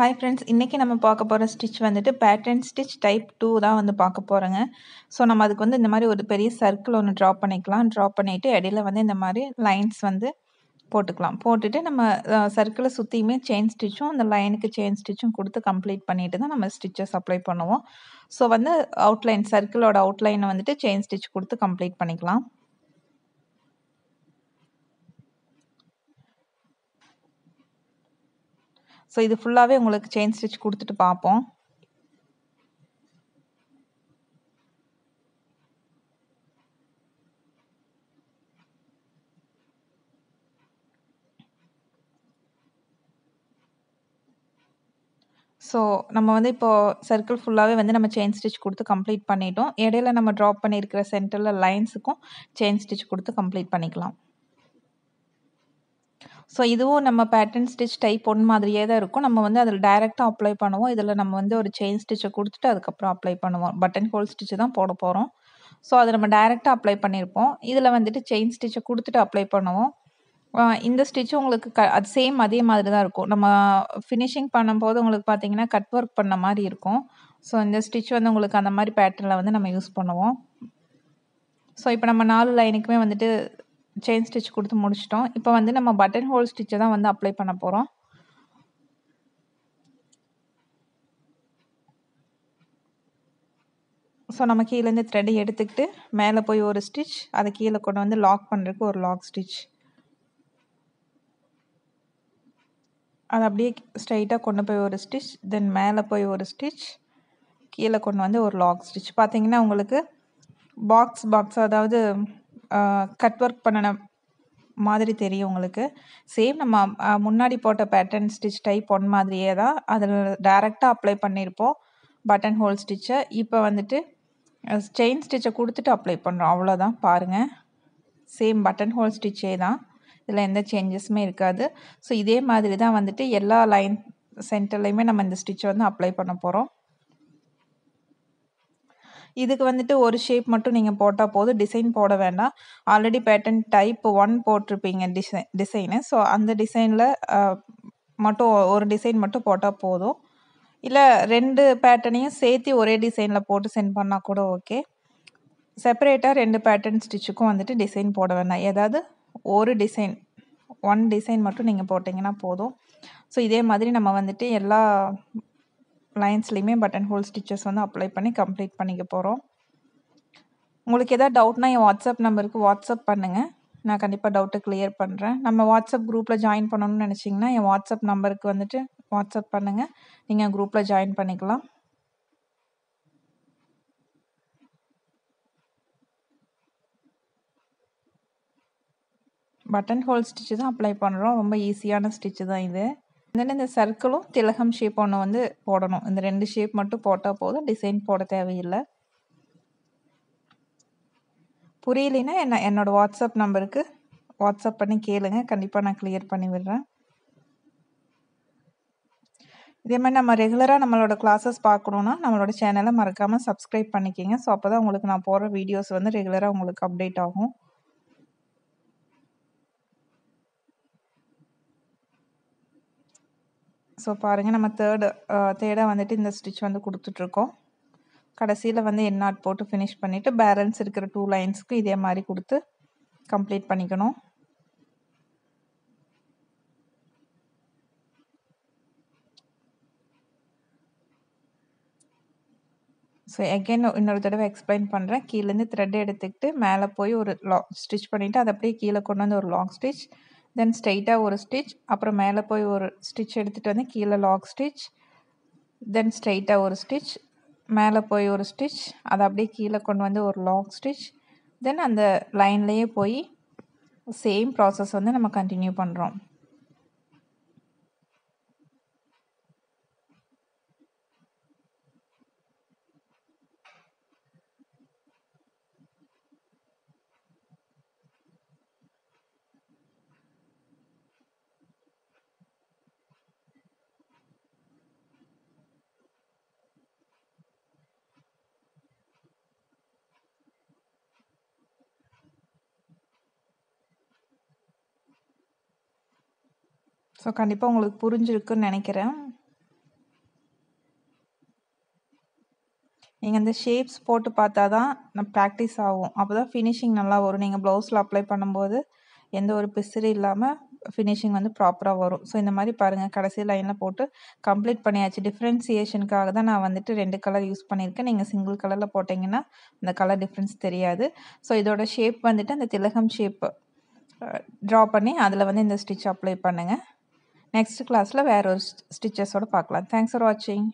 Hi friends இன்றைக்கி நம்ம பார்க்க போகிற ஸ்டிச் வந்துட்டு பேட்டர்ன் ஸ்டிச் டைப் டூ தான் வந்து பார்க்க போகிறோங்க ஸோ நம்ம அதுக்கு வந்து இந்த மாதிரி ஒரு பெரிய சர்க்கிள் ஒன்று ட்ரா பண்ணிக்கலாம். ட்ரா பண்ணிவிட்டு இடையில வந்து இந்த மாதிரி லைன்ஸ் வந்து போட்டுக்கலாம். போட்டுட்டு நம்ம சர்க்கிளை சுற்றியுமே செயின் ஸ்டிச்சும் அந்த லைனுக்கு செயின் ஸ்டிச்சும் கொடுத்து கம்ப்ளீட் பண்ணிட்டு தான் நம்ம ஸ்டிச்சஸ் அப்ளை பண்ணுவோம். ஸோ வந்து அவுட்லைன் சர்க்கிளோட அவுட்லைனை வந்துட்டு செயின் ஸ்டிச் கொடுத்து கம்ப்ளீட் பண்ணிக்கலாம். ஸோ இது ஃபுல்லாகவே உங்களுக்கு செயின் ஸ்டிச் கொடுத்துட்டு பார்ப்போம். ஸோ நம்ம வந்து இப்போது சர்க்கிள் ஃபுல்லாகவே வந்து நம்ம செயின் ஸ்டிச் கொடுத்து கம்ப்ளீட் பண்ணிட்டோம். இடையில நம்ம ட்ராப் பண்ணியிருக்கிற சென்டரில் லைன்ஸுக்கும் செயின் ஸ்டிச் கொடுத்து கம்ப்ளீட் பண்ணிக்கலாம். ஸோ இதுவும் நம்ம பேட்டர்ன் ஸ்டிச் டைப் ஒன் மாதிரியே தான் இருக்கும். நம்ம வந்து அதில் டைரெக்டாக அப்ளை பண்ணுவோம். இதில் நம்ம வந்து ஒரு செயின் ஸ்டிச்சை கொடுத்துட்டு அதுக்கப்புறம் அப்ளை பண்ணுவோம். பட்டன் ஹோல் ஸ்டிச்சு தான் போட போகிறோம் ஸோ அதை நம்ம டைரெக்டாக அப்ளை பண்ணியிருப்போம் இதில் வந்துட்டு செயின் ஸ்டிச்சை கொடுத்துட்டு அப்ளை பண்ணுவோம். இந்த ஸ்டிச்சு உங்களுக்கு க அது சேம் அதே மாதிரி தான் இருக்கும். நம்ம ஃபினிஷிங் பண்ணும்போது உங்களுக்கு பார்த்தீங்கன்னா கட் ஒர்க் பண்ண மாதிரி இருக்கும். ஸோ இந்த ஸ்டிச் வந்து உங்களுக்கு அந்த மாதிரி பேட்டர்னில் வந்து நம்ம யூஸ் பண்ணுவோம். ஸோ இப்போ நம்ம நாலு லைனுக்குமே வந்துட்டு செயின் ஸ்டிச் கொடுத்து முடிச்சிட்டோம். இப்போ வந்து நம்ம பட்டன் ஹோல் ஸ்டிச்சை தான் வந்து அப்ளை பண்ண போகிறோம் ஸோ நம்ம கீழேருந்து த்ரெட்டை எடுத்துக்கிட்டு மேலே போய் ஒரு ஸ்டிச் அதை கீழே கொண்டு வந்து லாக் பண்ணுறதுக்கு ஒரு லாக் ஸ்டிச் அது அப்படியே ஸ்ட்ரைட்டாக கொண்டு போய் ஒரு ஸ்டிச் தென் மேலே போய் ஒரு ஸ்டிச் கீழே கொண்டு வந்து ஒரு லாக் ஸ்டிச் பார்த்தீங்கன்னா உங்களுக்கு பாக்ஸ் பாக்ஸ் அதாவது கட் ஒர்க் பண்ணின மாதிரி தெரியும் உங்களுக்கு. சேம் நம்ம முன்னாடி போட்ட பேட்டர்ன் ஸ்டிச் டைப் ஒன் மாதிரியே தான் அதில் டைரெக்டாக அப்ளை பண்ணியிருப்போம் பட்டன் ஹோல் ஸ்டிச்சை இப்போ வந்துட்டு செயின் ஸ்டிச்சை கொடுத்துட்டு அப்ளை பண்ணுறோம் அவ்வளோதான் பாருங்கள் சேம் பட்டன் ஹோல் ஸ்டிச்சே தான். இதில் எந்த சேஞ்சஸுமே இருக்காது. ஸோ இதே மாதிரி தான் வந்துட்டு எல்லா லைன் சென்டர்லையுமே நம்ம இந்த ஸ்டிச்சை வந்து அப்ளை பண்ண போகிறோம் இதுக்கு வந்துட்டு ஒரு ஷேப் மட்டும் நீங்கள் போட்டால் போதும். டிசைன் போட வேண்டாம். ஆல்ரெடி பேட்டர்ன் டைப் ஒன் போட்டிருப்பீங்க டிசைன் டிசைனு ஸோ அந்த டிசைனில் மட்டும் ஒரு டிசைன் மட்டும் போட்டால் போதும். இல்லை ரெண்டு பேட்டர்னையும் சேர்த்து ஒரே டிசைனில் போட்டு சென்ட் பண்ணால் கூட ஓகே செப்பரேட்டாக ரெண்டு பேட்டர்ன் ஸ்டிச்சுக்கும் வந்துட்டு டிசைன் போட வேண்டாம். ஏதாவது ஒரு டிசைன் ஒன் டிசைன் மட்டும் நீங்கள் போட்டிங்கன்னா போதும். ஸோ இதே மாதிரி நம்ம வந்துட்டு எல்லா லைன்ஸ்லேயுமே பட்டன் ஹோல் ஸ்டிச்சஸ் வந்து அப்ளை பண்ணி கம்ப்ளீட் பண்ணிக்க போகிறோம் உங்களுக்கு எதாவது டவுட்னா என் வாட்ஸ்அப் நம்பருக்கு வாட்ஸ்அப் பண்ணுங்கள் நான் கண்டிப்பாக டவுட்டை கிளியர் பண்ணுறேன் நம்ம வாட்ஸ்அப் குரூப்பில் ஜாயின் பண்ணணும்னு நினச்சிங்கன்னா என் வாட்ஸ்அப் நம்பருக்கு வந்துட்டு வாட்ஸ்அப் பண்ணுங்கள் நீங்கள் குரூப்பில் ஜாயின் பண்ணிக்கலாம். பட்டன் ஹோல் ஸ்டிச்சு தான் அப்ளை பண்ணுறோம் ரொம்ப ஈஸியான ஸ்டிச்சு தான் இது. தென் இந்த சர்க்கிளும் திலகம் ஷேப் ஒன்று வந்து போடணும். இந்த ரெண்டு ஷேப் மட்டும் போட்டால் போதும். டிசைன் போட தேவையில்லை. புரியலைன்னா என்ன என்னோடய வாட்ஸ்அப் நம்பருக்கு வாட்ஸ்அப் பண்ணி கேளுங்க. கண்டிப்பாக நான் கிளியர் பண்ணி விடுறேன். இதே மாதிரி நம்ம ரெகுலராக நம்மளோட கிளாஸஸ் பார்க்கணுன்னா நம்மளோட சேனலை மறக்காமல் சப்ஸ்கிரைப் பண்ணிக்கிங்க. ஸோ அப்போ தான் உங்களுக்கு நான் போடுற வீடியோஸ் வந்து ரெகுலராக உங்களுக்கு அப்டேட் ஆகும். ஸோ பாருங்கள் நம்ம தேர்டு தேர்டாக வந்துட்டு இந்த ஸ்டிச் வந்து கொடுத்துட்ருக்கோம். கடைசியில் வந்து எண்ணாட் போட்டு ஃபினிஷ் பண்ணிவிட்டு பேலன்ஸ் இருக்கிற டூ லைன்ஸ்க்கு இதே மாதிரி கொடுத்து கம்ப்ளீட் பண்ணிக்கணும். ஸோ எகெயின் இன்னொரு தடவை எக்ஸ்பிளைன் பண்ணுறேன் கீழேருந்து த்ரெட் எடுத்துக்கிட்டு மேலே போய் ஒரு லா ஸ்டிச் பண்ணிவிட்டு அதை அப்படியே கீழே கொண்டு வந்து ஒரு லாங் ஸ்டிச் தென் ஸ்ட்ரெயிட்டாக ஒரு ஸ்டிச் அப்புறம் மேலே போய் ஒரு ஸ்டிச் எடுத்துகிட்டு வந்து கீழே லாக் ஸ்டிச் தென் ஸ்ட்ரெயிட்டாக ஒரு ஸ்டிச் மேலே போய் ஒரு ஸ்டிச் அதை அப்படியே கீழே கொண்டு வந்து ஒரு லாக் ஸ்டிச் தென் அந்த லைன்லேயே போய் சேம் ப்ராசஸ் வந்து நம்ம கண்டினியூ பண்ணுறோம் ஸோ கண்டிப்பாக உங்களுக்கு புரிஞ்சிருக்குன்னு நினைக்கிறேன். நீங்கள் இந்த ஷேப்ஸ் போட்டு பார்த்தா தான் நான் ப்ராக்டிஸ் ஆகும். அப்போ தான் ஃபினிஷிங் நல்லா வரும். நீங்கள் ப்ளவுஸில் அப்ளை பண்ணும்போது எந்த ஒரு பிசிறு இல்லாமல் ஃபினிஷிங் வந்து ப்ராப்பராக வரும். ஸோ இந்த மாதிரி பாருங்கள் கடைசி லைனில் போட்டு கம்ப்ளீட் பண்ணியாச்சு. டிஃப்ரென்சியேஷனுக்காக தான் நான் வந்துட்டு ரெண்டு கலர் யூஸ் பண்ணியிருக்கேன். நீங்கள் சிங்கிள் கலரில் போட்டிங்கன்னா அந்த கலர் டிஃப்ரென்ஸ் தெரியாது. ஸோ இதோட ஷேப் வந்துட்டு அந்த திலகம் ஷேப் ட்ரா பண்ணி அதில் வந்து இந்த ஸ்டிச் அப்ளை பண்ணுங்கள் நெக்ஸ்ட் கிளாஸில் வேறு ஒரு ஸ்டிச்சஸோடு பார்க்கலாம். தேங்க்ஸ் ஃபார் வாட்சிங்